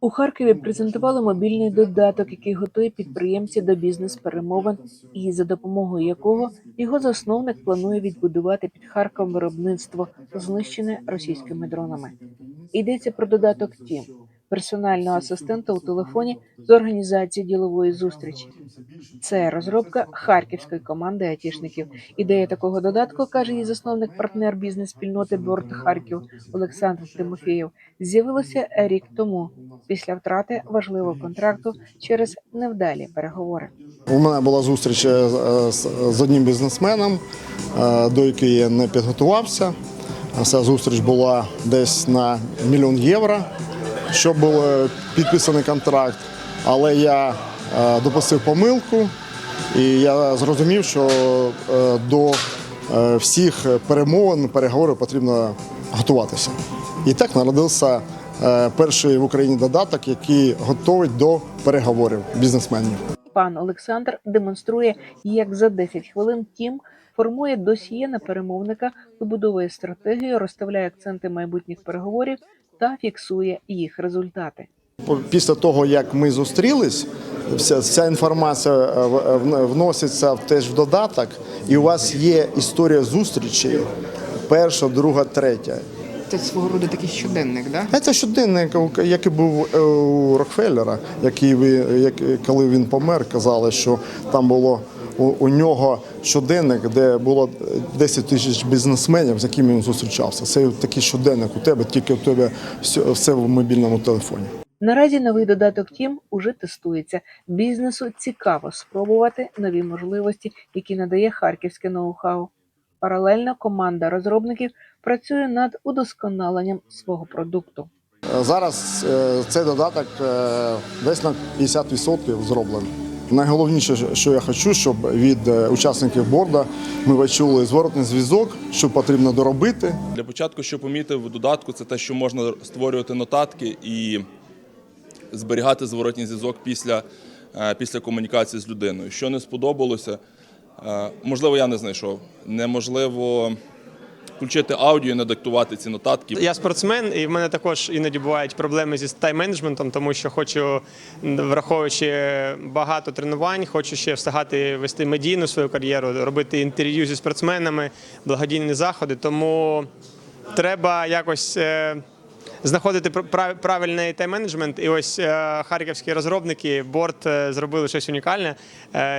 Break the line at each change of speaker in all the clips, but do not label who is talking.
У Харкові презентували мобільний додаток, який готує підприємці до бізнес-перемовин, і за допомогою якого його засновник планує відбудувати під Харковом виробництво, знищене російськими дронами. Йдеться про додаток Тім, персонального асистента у телефоні з організації ділової зустрічі. Це розробка харківської команди айтішників. Ідея такого додатку, каже її засновник партнер бізнес-спільноти Борт Харків Олександр Тимофєєв, з'явилося рік тому після втрати важливого контракту через невдалі переговори.
У мене була зустріч е, з, з одним бізнесменом, е, до якої я не підготувався. Ця зустріч була десь на мільйон євро, щоб був е, підписаний контракт. Але я е, допустив помилку, і я зрозумів, що е, до всіх перемовин, переговорів потрібно готуватися. І так народився перший в Україні додаток, який готовий до переговорів бізнесменів.
Пан Олександр демонструє, як за 10 хвилин Тім формує досьє на перемовника, вибудовує стратегію, розставляє акценти майбутніх переговорів та фіксує їх результати.
Після того, як ми зустрілись, вся, вся інформація е, в- в- вноситься в- теж в додаток, і у вас є історія зустрічі, перша, друга, третя.
Це свого роду такий щоденник, да?
Це щоденник, який був е, у Рокфеллера, який ви, як, коли він помер, казали, що там було у, у нього щоденник, де було 10 тисяч бізнесменів, з якими він зустрічався. Це такий щоденник у тебе, тільки у тебе все, все в мобільному телефоні.
Наразі новий додаток Тім уже тестується. Бізнесу цікаво спробувати нові можливості, які надає харківське ноу-хау. Паралельно команда розробників працює над удосконаленням свого продукту.
Е, Зараз е, цей додаток е, десь на 50% зроблений. Найголовніше, що я хочу, щоб від е, учасників борду ми почули зворотний зв'язок, що потрібно доробити.
Для початку, що помітив в додатку, це те, що можна створювати нотатки і зберігати зворотній зв'язок після, е, після комунікації з людиною. Що не сподобалося, е, можливо, я не знайшов. Неможливо включити аудіо і не диктувати ці нотатки.
Я спортсмен, і в мене також іноді бувають проблеми зі тайм-менеджментом, тому що хочу, враховуючи багато тренувань, хочу ще встигати вести медійну свою кар'єру, робити інтерв'ю зі спортсменами, благодійні заходи. Тому треба якось. е, Знаходити правильний тайм-менеджмент, і ось е, харківські розробники борт е, зробили щось унікальне.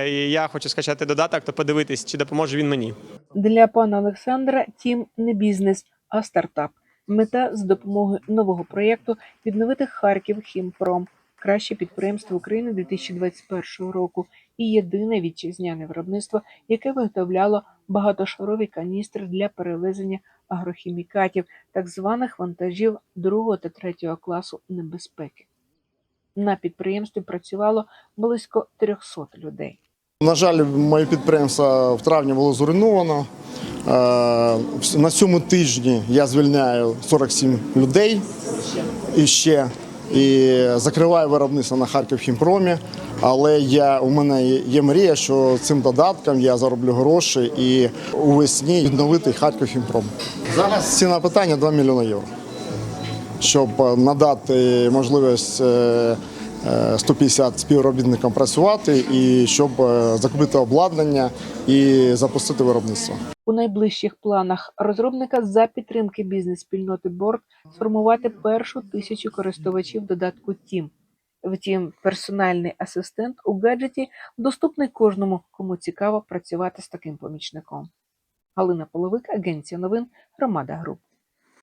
І я хочу скачати додаток та подивитись, чи допоможе він мені.
Для пана Олександра Тім не бізнес, а стартап. Мета з допомогою нового проєкту відновити Харків Хімпром, краще підприємство України 2021 року і єдине вітчизняне виробництво, яке виготовляло багатошарові каністри для перевезення агрохімікатів, так званих вантажів другого та третього класу небезпеки. На підприємстві працювало близько 300 людей.
На жаль, моє підприємство в травні було зруйновано. Е, На цьому тижні я звільняю 47 людей і ще і закриваю виробництво на Харків Хімпромі. Але я, у мене є- мрія, що цим додатком я зароблю гроші і у весні відновити Харків Хімпром. Зараз ціна питання 2 мільйони євро щоб е, надати можливість е, 150 співробітникам працювати і щоб е, закупити обладнання і запустити виробництво.
У найближчих планах розробника за підтримки бізнес-спільноти Борт сформувати першу тисячу користувачів додатку Тім. Втім, персональний асистент у гаджеті доступний кожному, кому цікаво працювати з таким помічником. Галина Половик, агенція новин, Громада Груп.